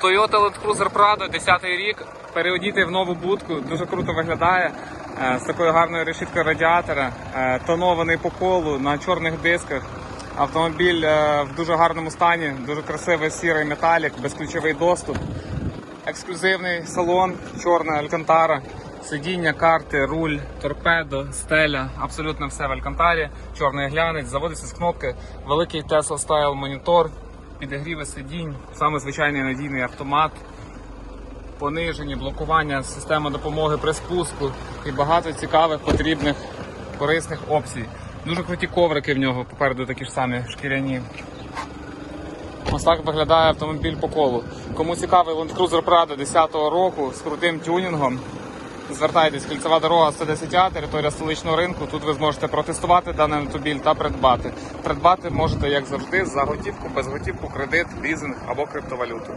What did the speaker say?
Toyota Land Cruiser Prado, 10 рік. Переодіти в нову будку, дуже круто виглядає. е, З такою гарною решіткою радіатора, е, тонований по колу на чорних дисках. Автомобіль е, в дуже гарному стані, дуже красивий сірий металік, безключовий доступ. Ексклюзивний салон, чорна алькантара, сидіння, карти, руль, торпедо, стеля, абсолютно все в алькантарі, чорний глянець, заводиться з кнопки, великий Tesla Style монітор, підігріви сидінь, саме звичайний надійний автомат, понижені, блокування, система допомоги при спуску і багато цікавих, потрібних, корисних опцій. Дуже круті коврики в нього, попереду такі ж самі шкіряні. Ось так виглядає автомобіль по колу. Кому цікавий Land Cruiser Prado 10-го року з крутим тюнінгом, звертайтесь, кільцева дорога 110 територія столичного ринку. Тут ви зможете протестувати даний автомобіль та придбати. Придбати можете, як завжди, за готівку, без готівку, кредит, лізинг або криптовалюту.